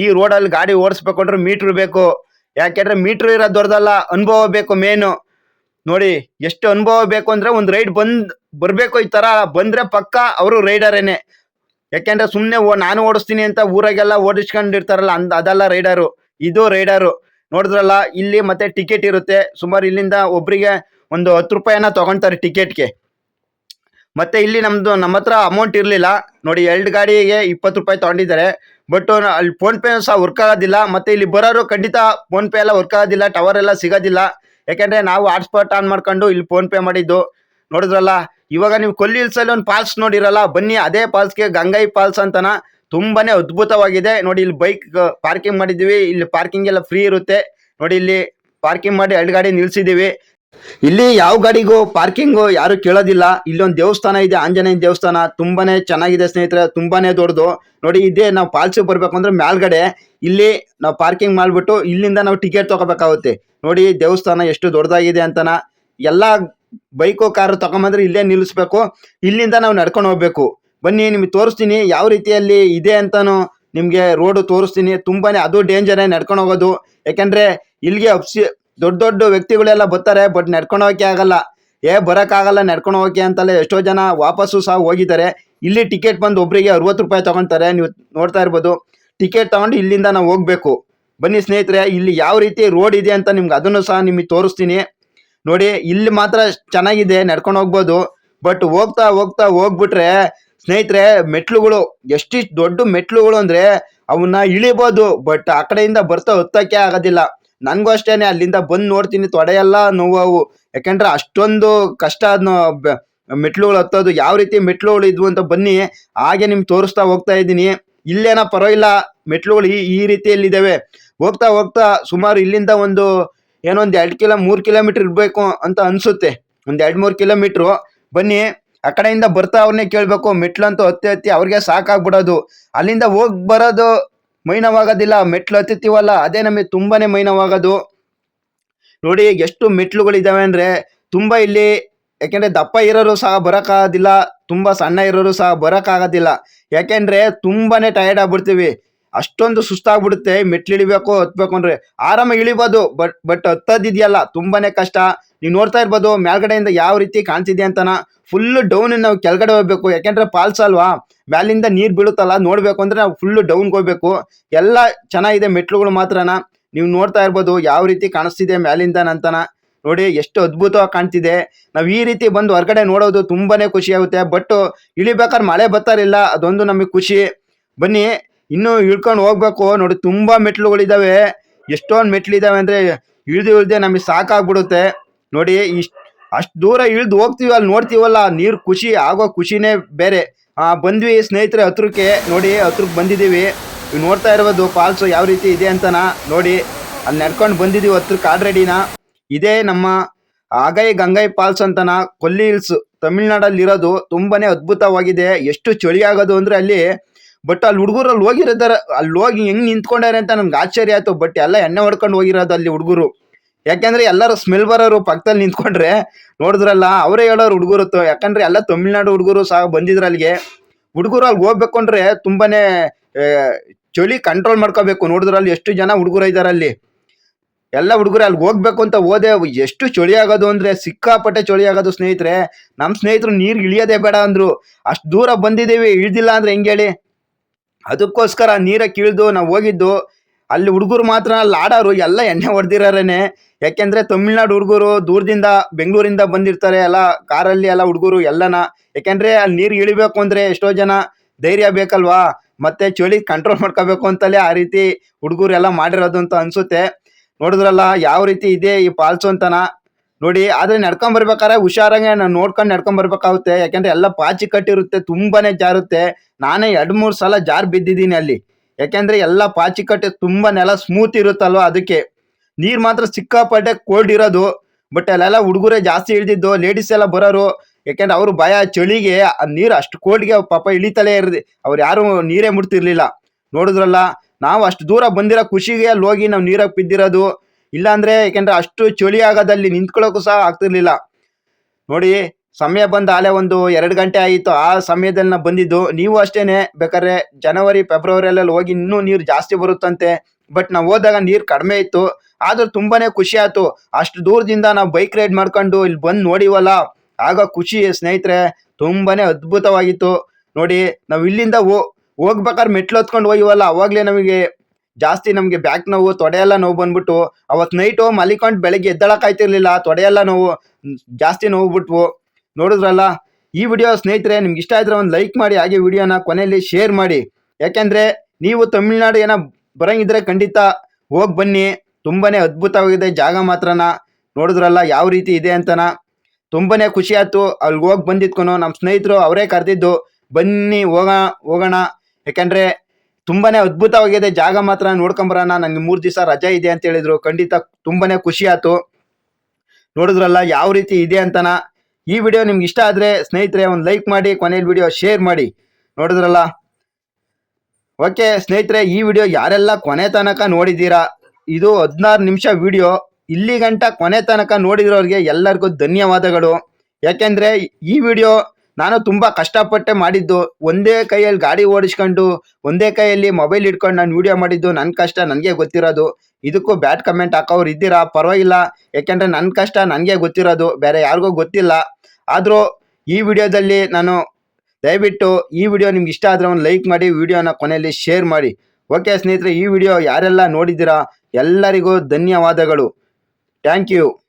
ಈ ರೋಡಲ್ಲಿ ಗಾಡಿ ಓಡಿಸ್ಬೇಕು ಅಂದ್ರೆ ಮೀಟ್ರ್ ಬೇಕು. ಯಾಕೆಂದ್ರೆ ಮೀಟ್ರ್ ಇರೋ ದೊಡ್ಡದಲ್ಲ, ಅನುಭವ ಬೇಕು ಮೇನ್ ನೋಡಿ, ಎಷ್ಟು ಅನುಭವ ಬೇಕು ಅಂದ್ರೆ ಒಂದು ರೈಡ್ ಬಂದ್, ಬರ್ಬೇಕು ಈ ತರ, ಬಂದ್ರೆ ಪಕ್ಕ ಅವರು ರೈಡರೇನೆ ಯಾಕೆಂದ್ರೆ ಸುಮ್ನೆ ನಾನು ಓಡಿಸ್ತೀನಿ ಅಂತ ಊರಾಗೆಲ್ಲ ಓಡಿಸ್ಕೊಂಡಿರ್ತಾರಲ್ಲ, ಅಂದ, ಅದೆಲ್ಲ ರೈಡರು ಇದು ರೈಡರು ನೋಡಿದ್ರಲ್ಲ, ಇಲ್ಲಿ ಮತ್ತೆ ಟಿಕೆಟ್ ಇರುತ್ತೆ. ಸುಮಾರು ಇಲ್ಲಿಂದ ಒಬ್ಬರಿಗೆ ಒಂದು ಹತ್ತು ರೂಪಾಯಿನ ತಗೊಂತಾರೆ ಟಿಕೆಟ್ಗೆ ಮತ್ತೆ ಇಲ್ಲಿ ನಮ್ದು ನಮ್ಮ ಹತ್ರ ಅಮೌಂಟ್ ಇರಲಿಲ್ಲ. ನೋಡಿ, ಎರಡು ಗಾಡಿಗೆ ಇಪ್ಪತ್ತು ರೂಪಾಯಿ ತಗೊಂಡಿದ್ದಾರೆ. ಬಟ್ ಅಲ್ಲಿ ಫೋನ್ ಪೇ ಸಹ ವರ್ಕ್ ಆಗೋದಿಲ್ಲ. ಮತ್ತೆ ಇಲ್ಲಿ ಬರೋರು ಖಂಡಿತ ಫೋನ್ ಪೇ ಎಲ್ಲ ವರ್ಕ್ ಆಗೋದಿಲ್ಲ. ಟವರ್ ಎಲ್ಲ ಸಿಗೋದಿಲ್ಲ. ಯಾಕಂದ್ರೆ ನಾವು ಹಾಟ್ಸ್ಪಾಟ್ ಆನ್ ಮಾಡ್ಕೊಂಡು ಇಲ್ಲಿ ಫೋನ್ ಪೇ ಮಾಡಿದ್ದು. ನೋಡಿದ್ರಲ್ಲ, ಇವಾಗ ನೀವು ಕೊಲ್ಲಿ ಹಿಲ್ಸಲ್ಲಿ ಒಂದು ಫಾಲ್ಸ್ ನೋಡಿರಲ್ಲ, ಬನ್ನಿ, ಅದೇ ಫಾಲ್ಸ್ಗೆ ಗಂಗೈ ಫಾಲ್ಸ್ ಅಂತನ. ತುಂಬಾನೇ ಅದ್ಭುತವಾಗಿದೆ. ನೋಡಿ, ಇಲ್ಲಿ ಬೈಕ್ ಪಾರ್ಕಿಂಗ್ ಮಾಡಿದೀವಿ ಇಲ್ಲಿ ಪಾರ್ಕಿಂಗ್ ಎಲ್ಲ ಫ್ರೀ ಇರುತ್ತೆ. ನೋಡಿ, ಇಲ್ಲಿ ಪಾರ್ಕಿಂಗ್ ಮಾಡಿ ಎರಡು ಗಾಡಿ ನಿಲ್ಸಿದೀವಿ ಇಲ್ಲಿ ಯಾವ ಗಾಡಿಗೂ ಪಾರ್ಕಿಂಗ್ ಯಾರು ಕೇಳೋದಿಲ್ಲ. ಇಲ್ಲೊಂದು ದೇವಸ್ಥಾನ ಇದೆ ಆಂಜನೇಯ ದೇವಸ್ಥಾನ. ತುಂಬಾನೇ ಚೆನ್ನಾಗಿದೆ ಸ್ನೇಹಿತರೆ, ತುಂಬಾನೇ ದೊಡ್ಡದು. ನೋಡಿ, ಇದೇ ನಾವು ಪಾಲ್ಸಿ ಬರ್ಬೇಕು ಅಂದ್ರೆ ಮೇಲ್ಗಡೆ. ಇಲ್ಲಿ ನಾವು ಪಾರ್ಕಿಂಗ್ ಮಾಡ್ಬಿಟ್ಟು ಇಲ್ಲಿಂದ ನಾವು ಟಿಕೆಟ್ ತಗೋಬೇಕಾಗುತ್ತೆ. ನೋಡಿ, ದೇವಸ್ಥಾನ ಎಷ್ಟು ದೊಡ್ಡದಾಗಿದೆ ಅಂತನ. ಎಲ್ಲ ಬೈಕು, ಕಾರು ತಗೊಂಬಂದ್ರೆ ಇಲ್ಲೇ ನಿಲ್ಲಿಸ್ಬೇಕು. ಇಲ್ಲಿಂದ ನಾವು ನಡ್ಕೊಂಡು ಹೋಗ್ಬೇಕು. ಬನ್ನಿ, ನಿಮ್ಗೆ ತೋರಿಸ್ತೀನಿ, ಯಾವ ರೀತಿಯಲ್ಲಿ ಇದೆ ಅಂತಾನು ನಿಮಗೆ ರೋಡ್ ತೋರಿಸ್ತೀನಿ. ತುಂಬಾನೇ ಅದು ಡೇಂಜರೇ ನಡ್ಕೊಂಡು ಹೋಗೋದು. ಯಾಕಂದ್ರೆ ಇಲ್ಲಿಗೆ ಅಪ್ಸಿ, ದೊಡ್ಡ ದೊಡ್ಡ ವ್ಯಕ್ತಿಗಳೆಲ್ಲ ಬರ್ತಾರೆ ಬಟ್ ನಡ್ಕೊಂಡು ಹೋಗಕ್ಕೆ ಆಗಲ್ಲ. ಏ ಬರೋಕ್ಕಾಗಲ್ಲ ನಡ್ಕೊಂಡು ಹೋಗಕ್ಕೆ ಅಂತಲೇ ಎಷ್ಟೋ ಜನ ವಾಪಸ್ಸು ಸಹ ಹೋಗಿದ್ದಾರೆ. ಇಲ್ಲಿ ಟಿಕೆಟ್ ಬಂದು ಒಬ್ಬರಿಗೆ ಅರವತ್ತು ರೂಪಾಯಿ ತಗೊಂತಾರೆ, ನೀವು ನೋಡ್ತಾ ಇರ್ಬೋದು. ಟಿಕೆಟ್ ತಗೊಂಡು ಇಲ್ಲಿಂದ ನಾವು ಹೋಗ್ಬೇಕು. ಬನ್ನಿ ಸ್ನೇಹಿತರೆ, ಇಲ್ಲಿ ಯಾವ ರೀತಿ ರೋಡ್ ಇದೆ ಅಂತ ನಿಮ್ಗೆ ಅದನ್ನು ಸಹ ನಿಮಗೆ ತೋರಿಸ್ತೀನಿ. ನೋಡಿ, ಇಲ್ಲಿ ಮಾತ್ರ ಚೆನ್ನಾಗಿದೆ, ನಡ್ಕೊಂಡು ಹೋಗ್ಬೋದು. ಬಟ್ ಹೋಗ್ತಾ ಹೋಗ್ತಾ ಹೋಗ್ಬಿಟ್ರೆ ಸ್ನೇಹಿತರೆ, ಮೆಟ್ಲುಗಳು, ಎಷ್ಟಿಷ್ಟು ದೊಡ್ಡ ಮೆಟ್ಲುಗಳು ಅಂದ್ರೆ ಅವನ್ನ ಇಳಿಬೋದು ಬಟ್ ಆ ಕಡೆಯಿಂದ ಬರ್ತಾ ಹೊತ್ತಕ್ಕೆ ಆಗೋದಿಲ್ಲ. ನನಗೂ ಅಷ್ಟೇನೆ, ಅಲ್ಲಿಂದ ಬಂದು ನೋಡ್ತೀನಿ, ತೊಡೆಯೆಲ್ಲ ನೋವು ಯಾಕಂದ್ರೆ ಅಷ್ಟೊಂದು ಕಷ್ಟ ಮೆಟ್ಲುಗಳು ಹತ್ತೋದು. ಯಾವ ರೀತಿ ಮೆಟ್ಲುಗಳು ಇದ್ವು ಅಂತ ಬನ್ನಿ, ಹಾಗೆ ನಿಮ್ಗೆ ತೋರಿಸ್ತಾ ಹೋಗ್ತಾ ಇದ್ದೀನಿ. ಇಲ್ಲೇನ ಪರವಾಗಿಲ್ಲ, ಮೆಟ್ಲುಗಳು ಈ ಈ ರೀತಿಯಲ್ಲಿದ್ದಾವೆ. ಹೋಗ್ತಾ ಹೋಗ್ತಾ ಸುಮಾರು ಇಲ್ಲಿಂದ ಒಂದು, ಏನೋ ಒಂದು ಎರಡು ಕಿಲೋ, ಮೂರು ಕಿಲೋಮೀಟ್ರ್ ಇರಬೇಕು ಅಂತ ಅನಿಸುತ್ತೆ. ಒಂದು ಎರಡು ಮೂರು ಕಿಲೋಮೀಟ್ರು. ಬನ್ನಿ ಆ ಕಡೆಯಿಂದ ಬರ್ತಾ ಅವ್ರನ್ನೇ ಕೇಳಬೇಕು. ಮೆಟ್ಲಂತೂ ಹತ್ತಿ ಹತ್ತಿ ಅವ್ರಿಗೆ ಸಾಕಾಗ್ಬಿಡೋದು. ಅಲ್ಲಿಂದ ಹೋಗಿ ಬರೋದು ಮೈನವಾಗೋದಿಲ್ಲ. ಮೆಟ್ಲು ಹತ್ತಿತ್ತೀವಲ್ಲ, ಅದೇ ನಮಗೆ ತುಂಬಾ ಮೈನವಾಗೋದು. ನೋಡಿ, ಎಷ್ಟು ಮೆಟ್ಲುಗಳಿದ್ದಾವೆ ಅಂದ್ರೆ ತುಂಬಾ ಇಲ್ಲಿ, ಯಾಕೆಂದ್ರೆ ದಪ್ಪ ಇರೋರು ಸಹ ಬರೋಕ್ಕಾಗೋದಿಲ್ಲ, ತುಂಬಾ ಸಣ್ಣ ಇರೋರು ಸಹ ಬರೋಕ್ಕಾಗೋದಿಲ್ಲ. ಯಾಕೆಂದರೆ ತುಂಬಾ ಟಯರ್ಡ್ ಆಗ್ಬಿಡ್ತೀವಿ. ಅಷ್ಟೊಂದು ಸುಸ್ತಾಗ್ಬಿಡುತ್ತೆ, ಮೆಟ್ಲು ಇಳಿಬೇಕು, ಹತ್ಬೇಕು ಅಂದ್ರೆ. ಆರಾಮಾಗಿ ಇಳಿಬೋದು, ಬಟ್ ಬಟ್ ಹತ್ತದಿದೆಯಲ್ಲ ತುಂಬಾ ಕಷ್ಟ. ನೀವು ನೋಡ್ತಾ ಇರ್ಬೋದು ಮೇಲ್ಗಡೆಯಿಂದ ಯಾವ ರೀತಿ ಕಾಣ್ತಿದೆ ಅಂತನ ಫುಲ್ ಡೌನ್ ನಾವು ಕೆಳಗಡೆ ಹೋಗ್ಬೇಕು. ಯಾಕೆಂದ್ರೆ ಫಾಲ್ಸ್ ಅಲ್ವಾ? ಮ್ಯಾಲಿಂದ ನೀರು ಬೀಳುತ್ತಲ್ಲ, ನೋಡ್ಬೇಕು ಅಂದ್ರೆ ನಾವು ಫುಲ್ ಡೌನ್ಗೆ ಹೋಗ್ಬೇಕು. ಎಲ್ಲ ಚೆನ್ನಾಗಿದೆ ಮೆಟ್ಲುಗಳು ಮಾತ್ರನ. ನೀವು ನೋಡ್ತಾ ಇರ್ಬೋದು ಯಾವ ರೀತಿ ಕಾಣಿಸ್ತಿದೆ ಮ್ಯಾಲಿಂದ ಅಂತನ. ನೋಡಿ ಎಷ್ಟು ಅದ್ಭುತವಾಗಿ ಕಾಣ್ತಿದೆ. ನಾವು ಈ ರೀತಿ ಬಂದು ಹೊರಗಡೆ ನೋಡೋದು ತುಂಬಾನೇ ಖುಷಿಯಾಗುತ್ತೆ ಬಟ್ ಇಳಿಬೇಕಾದ್ರೆ ಮಳೆ ಬರ್ತಾರಿಲ್ಲ ಅದೊಂದು ನಮಗೆ ಖುಷಿ. ಬನ್ನಿ, ಇನ್ನು ಇಳ್ಕೊಂಡು ಹೋಗ್ಬೇಕು. ನೋಡಿ ತುಂಬಾ ಮೆಟ್ಲುಗಳಿದಾವೆ ಎಷ್ಟೊಂದು ಮೆಟ್ಲಿದ್ದಾವೆ ಅಂದ್ರೆ ಇಳಿದು ಇಳ್ದೆ ನಮಗೆ ಸಾಕಾಗ್ಬಿಡುತ್ತೆ. ನೋಡಿ, ಇಷ್ಟ, ಅಷ್ಟು ದೂರ ಇಳ್ದು ಹೋಗ್ತೀವಿ, ಅಲ್ಲಿ ನೋಡ್ತೀವಲ್ಲ, ನೀರು ಖುಷಿ, ಆಗೋ ಖುಷಿನೇ ಬೇರೆ. ಆ, ಬಂದ್ವಿ ಸ್ನೇಹಿತರೆ ಹತ್ರಕ್ಕೆ, ನೋಡಿ ಹತ್ರಕ್ಕೆ ಬಂದಿದ್ದೀವಿ. ನೋಡ್ತಾ ಇರ್ಬೋದು ಫಾಲ್ಸ್ ಯಾವ ರೀತಿ ಇದೆ ಅಂತನ, ನೋಡಿ, ಅಲ್ಲಿ ನಡ್ಕೊಂಡು ಬಂದಿದ್ದೀವಿ ಹತ್ರಕ್ಕೆ ಆಲ್ರೆಡಿನ ಇದೇ ನಮ್ಮ ಆಗೈ ಗಂಗೈ ಫಾಲ್ಸ್ ಅಂತನ, ಕೊಲ್ಲಿ ಹಿಲ್ಸ್, ತಮಿಳ್ನಾಡಲ್ಲಿ ಇರೋದು, ತುಂಬಾನೇ ಅದ್ಭುತವಾಗಿದೆ. ಎಷ್ಟು ಚಳಿ ಆಗೋದು ಅಂದ್ರೆ ಅಲ್ಲಿ ಬಟ್ ಅಲ್ಲಿ ಹುಡುಗರು ಅಲ್ಲಿ ಹೋಗಿರೋದಾರ, ಅಲ್ಲಿ ಹೋಗಿ ಹೆಂಗ್ ನಿಂತ್ಕೊಂಡಾರೆ ಅಂತ ನನ್ಗೆ ಆಶ್ಚರ್ಯ ಆಯ್ತು ಬಟ್ ಎಲ್ಲ ಎಣ್ಣೆ ಹೊಡ್ಕೊಂಡು ಹೋಗಿರೋದು ಅಲ್ಲಿ ಹುಡುಗರು. ಯಾಕಂದ್ರೆ ಎಲ್ಲರೂ ಸ್ಮೆಲ್ ಬರೋರು ಪಕ್ಕದಲ್ಲಿ ನಿಂತ್ಕೊಂಡ್ರೆ ನೋಡಿದ್ರಲ್ಲ, ಅವರೇ ಹೇಳೋರು ಹುಡುಗರು ಯಾಕಂದ್ರೆ ಎಲ್ಲ ತಮಿಳ್ನಾಡು ಹುಡುಗರು ಸಹ ಬಂದಿದ್ರು ಅಲ್ಲಿಗೆ. ಹುಡುಗರು ಅಲ್ಲಿ ಹೋಗ್ಬೇಕು ಅಂದ್ರೆ ತುಂಬಾನೇ ಚಳಿ ಕಂಟ್ರೋಲ್ ಮಾಡ್ಕೋಬೇಕು. ನೋಡಿದ್ರಲ್ಲಿ ಎಷ್ಟು ಜನ ಹುಡುಗರು ಇದಾರೆ ಅಲ್ಲಿ. ಎಲ್ಲ ಹುಡುಗರು ಅಲ್ಲಿ ಹೋಗ್ಬೇಕು ಅಂತ ಹೋದೆ. ಎಷ್ಟು ಚಳಿ ಆಗೋದು ಅಂದ್ರೆ ಸಿಕ್ಕಾಪಟ್ಟೆ ಚಳಿ ಆಗೋದು ಸ್ನೇಹಿತರೆ. ನಮ್ಮ ಸ್ನೇಹಿತರು ನೀರು ಇಳಿಯೋದೇ ಬೇಡ ಅಂದ್ರು. ಅಷ್ಟು ದೂರ ಬಂದಿದ್ದೀವಿ, ಇಳಿದಿಲ್ಲ ಅಂದ್ರೆ ಹೆಂಗೇಳಿ ಅದಕ್ಕೋಸ್ಕರ ನೀರಕ್ಕೆ ಇಳಿದು ನಾವು ಹೋಗಿದ್ದು. ಅಲ್ಲಿ ಹುಡುಗರು ಮಾತ್ರ ಅಲ್ಲಿ, ಆಡೋರು ಎಲ್ಲ ಎಣ್ಣೆ ಹೊಡೆದಿರೋರೇನೆ. ಯಾಕೆಂದ್ರೆ ತಮಿಳ್ನಾಡು ಹುಡುಗರು ದೂರದಿಂದ ಬೆಂಗಳೂರಿಂದ ಬಂದಿರ್ತಾರೆ, ಎಲ್ಲ ಕಾರಲ್ಲಿ ಎಲ್ಲ ಹುಡುಗರು ಎಲ್ಲನ. ಯಾಕೆಂದ್ರೆ ಅಲ್ಲಿ ನೀರು ಇಳಿಬೇಕು ಅಂದ್ರೆ ಎಷ್ಟೋ ಜನ ಧೈರ್ಯ ಬೇಕಲ್ವಾ? ಮತ್ತೆ ಚಳಿ ಕಂಟ್ರೋಲ್ ಮಾಡ್ಕೋಬೇಕು ಅಂತಲೇ ಆ ರೀತಿ ಹುಡುಗರು ಎಲ್ಲ ಮಾಡಿರೋದು ಅಂತ ಅನ್ಸುತ್ತೆ. ನೋಡಿದ್ರಲ್ಲ, ಯಾವ ರೀತಿ ಇದೆ ಈ ಪಾಲ್ಸು ಅಂತನ ನೋಡಿ, ಆದ್ರೆ ನಡ್ಕೊಂಡ್ ಬರ್ಬೇಕಾದ್ರೆ ಹುಷಾರಾಗೆ ನಾನು ನೋಡ್ಕೊಂಡು ನಡ್ಕೊಂಡ್ ಬರ್ಬೇಕಾಗುತ್ತೆ ಯಾಕಂದ್ರೆ ಎಲ್ಲ ಪಾಚಿ ಕಟ್ಟಿರುತ್ತೆ, ತುಂಬಾನೇ ಜಾರುತ್ತೆ. ನಾನೇ ಎರಡ್ ಮೂರ್ ಸಲ ಜಾರ್ ಬಿದ್ದಿದ್ದೀನಿ ಅಲ್ಲಿ. ಯಾಕಂದ್ರೆ ಎಲ್ಲ ಪಾಚಿ ಕಟ್ಟೆ ತುಂಬಾ ನೆಲ ಸ್ಮೂತ್ ಇರುತ್ತಲ್ವ ಅದಕ್ಕೆ? ನೀರ್ ಮಾತ್ರ ಸಿಕ್ಕಾಪಟ್ಟೆ ಕೋಲ್ಡ್ ಇರೋದು ಬಟ್ ಅಲ್ಲೆಲ್ಲ ಹುಡುಗರೇ ಜಾಸ್ತಿ ಇಳಿದಿದ್ದು ಲೇಡೀಸ್ ಎಲ್ಲ ಬರೋರು, ಯಾಕೆಂದ್ರೆ ಅವ್ರು ಭಯ, ಚಳಿಗೆ ಆ ನೀರು ಅಷ್ಟು ಕೋಲ್ಡ್ಗೆ ಪಾಪ ಇಳಿತಲೇ ಇರದಿ, ಅವ್ರು ಯಾರು ನೀರೇ ಮುಡ್ತಿರ್ಲಿಲ್ಲ. ನೋಡಿದ್ರಲ್ಲ, ನಾವು ಅಷ್ಟು ದೂರ ಬಂದಿರೋ ಖುಷಿಗೆ ಅಲ್ಲಿ ಹೋಗಿ ನಾವು ನೀರಾಗ ಬಿದ್ದಿರೋದು, ಇಲ್ಲಾಂದ್ರೆ ಯಾಕೆಂದ್ರೆ ಅಷ್ಟು ಚಳಿ ಆಗೋದಲ್ಲಿ ನಿಂತ್ಕೊಳ್ಳೋಕು ಸಹ ಆಗ್ತಿರ್ಲಿಲ್ಲ. ನೋಡಿ ಸಮಯ ಬಂದ ಆಲೆ ಒಂದು ಎರಡು ಗಂಟೆ ಆಯಿತು. ಆ ಸಮಯದಲ್ಲಿ ನಾ ಬಂದಿದ್ದು, ನೀವು ಅಷ್ಟೇನೆ. ಬೇಕಾದ್ರೆ ಜನವರಿ ಫೆಬ್ರವರಿಯಲ್ಲಿ ಹೋಗಿ ಇನ್ನೂ ನೀರು ಜಾಸ್ತಿ ಬರುತ್ತಂತೆ. ಬಟ್ ನಾವು ಹೋದಾಗ ನೀರು ಕಡಿಮೆ ಇತ್ತು. ಆದ್ರೂ ತುಂಬಾನೇ ಖುಷಿ ಆಯ್ತು. ಅಷ್ಟು ದೂರದಿಂದ ನಾವು ಬೈಕ್ ರೈಡ್ ಮಾಡ್ಕೊಂಡು ಇಲ್ಲಿ ಬಂದು ನೋಡಿವಲ್ಲ, ಆಗ ಖುಷಿ ಸ್ನೇಹಿತರೆ, ತುಂಬಾನೇ ಅದ್ಭುತವಾಗಿತ್ತು. ನೋಡಿ, ನಾವು ಇಲ್ಲಿಂದ ಹೋಗ್ಬೇಕಾದ್ರೆ ಮೆಟ್ಲು ಹತ್ಕೊಂಡು ಹೋಗಿವಲ್ಲ, ಅವಾಗಲೇ ನಮಗೆ ಜಾಸ್ತಿ ನಮಗೆ ಬ್ಯಾಕ್ ನೋವು ತೊಡೆ ಎಲ್ಲ ನೋವು ಬಂದ್ಬಿಟ್ಟು, ಅವತ್ತು ನೈಟು ಮಲಿಕೊಂಡು ಬೆಳಗ್ಗೆ ಎದ್ದಳಕ್ ಆಯ್ತಿರ್ಲಿಲ್ಲ ತೊಡೆ ಎಲ್ಲ ನೋವು, ಜಾಸ್ತಿ ನೋವು ಬಿಟ್ವು. ನೋಡಿದ್ರಲ್ಲ? ಈ ವಿಡಿಯೋ ಸ್ನೇಹಿತರೆ, ನಿಮ್ಗೆ ಇಷ್ಟ ಆದರೆ ಒಂದು ಲೈಕ್ ಮಾಡಿ, ಹಾಗೆ ವಿಡಿಯೋನ ಕೊನೆಯಲ್ಲಿ ಶೇರ್ ಮಾಡಿ. ಯಾಕೆಂದರೆ, ನೀವು ತಮಿಳ್ನಾಡು ಏನೋ ಬರಂಗಿದ್ರೆ ಖಂಡಿತ ಹೋಗಿ ಬನ್ನಿ. ತುಂಬಾನೇ ಅದ್ಭುತವಾಗಿದೆ ಜಾಗ ಮಾತ್ರನ. ನೋಡಿದ್ರಲ್ಲ ಯಾವ ರೀತಿ ಇದೆ ಅಂತನ. ತುಂಬಾನೇ ಖುಷಿ ಆಯ್ತು. ಅಲ್ಲಿ ಹೋಗಿ ಬಂದಿದ್ಕೊನು ನಮ್ಮ ಸ್ನೇಹಿತರು ಅವರೇ ಕರೆದಿದ್ದು, ಬನ್ನಿ ಹೋಗೋಣ ಹೋಗೋಣ. ಯಾಕಂದ್ರೆ, ತುಂಬಾನೇ ಅದ್ಭುತವಾಗಿದೆ ಜಾಗ ಮಾತ್ರ ನೋಡ್ಕೊಂಬರೋಣ. ನನಗೆ ಮೂರು ದಿವಸ ರಜೆ ಇದೆ ಅಂತ ಹೇಳಿದ್ರು. ಖಂಡಿತ ತುಂಬಾನೇ ಖುಷಿ ಆಯ್ತು. ನೋಡಿದ್ರಲ್ಲ ಯಾವ ರೀತಿ ಇದೆ ಅಂತನ. ಈ ವಿಡಿಯೋ ನಿಮ್ಗೆ ಇಷ್ಟ ಆದರೆ ಸ್ನೇಹಿತರೆ ಒಂದು ಲೈಕ್ ಮಾಡಿ ಕೊನೆಯಲ್ಲಿ ವಿಡಿಯೋ ಶೇರ್ ಮಾಡಿ. ನೋಡಿದ್ರಲ್ಲ? ಓಕೆ ಸ್ನೇಹಿತರೆ, ಈ ವಿಡಿಯೋ ಯಾರೆಲ್ಲ ಕೊನೆ ತನಕ ನೋಡಿದ್ದೀರಾ? ಇದು ಹದಿನಾರು ನಿಮಿಷ ವಿಡಿಯೋ. ಇಲ್ಲಿ ಗಂಟ ಕೊನೆ ತನಕ ನೋಡಿರೋರಿಗೆ ಎಲ್ಲರಿಗೂ ಧನ್ಯವಾದಗಳು. ಯಾಕೆಂದ್ರೆ ಈ ವಿಡಿಯೋ ನಾನು ತುಂಬ ಕಷ್ಟಪಟ್ಟೆ ಮಾಡಿದ್ದು. ಒಂದೇ ಕೈಯಲ್ಲಿ ಗಾಡಿ ಓಡಿಸ್ಕೊಂಡು, ಒಂದೇ ಕೈಯಲ್ಲಿ ಮೊಬೈಲ್ ಇಟ್ಕೊಂಡು ನಾನು ವಿಡಿಯೋ ಮಾಡಿದ್ದು ನನ್ನ ಕಷ್ಟ, ನನಗೆ ಗೊತ್ತಿರೋದು. ಇದಕ್ಕೂ ಬ್ಯಾಡ್ ಕಮೆಂಟ್ ಹಾಕೋರು ಇದ್ದೀರಾ? ಪರವಾಗಿಲ್ಲ. ಯಾಕೆಂದ್ರೆ ನನ್ನ ಕಷ್ಟ, ನನಗೆ ಗೊತ್ತಿರೋದು. ಬೇರೆ ಯಾರಿಗೂ ಗೊತ್ತಿಲ್ಲ. ಆದರೂ ಈ ವಿಡಿಯೋದಲ್ಲಿ ನಾನು ದಯವಿಟ್ಟು ಈ ವಿಡಿಯೋ ನಿಮ್ಗೆ ಇಷ್ಟ ಆದರೆ ಒಂದು ಲೈಕ್ ಮಾಡಿ, ವಿಡಿಯೋನ ಕೊನೆಯಲ್ಲಿ ಶೇರ್ ಮಾಡಿ. ಓಕೆ ಸ್ನೇಹಿತರೆ, ಈ ವಿಡಿಯೋ ಯಾರೆಲ್ಲ ನೋಡಿದ್ದೀರಾ, ಎಲ್ಲರಿಗೂ ಧನ್ಯವಾದಗಳು. Thank you.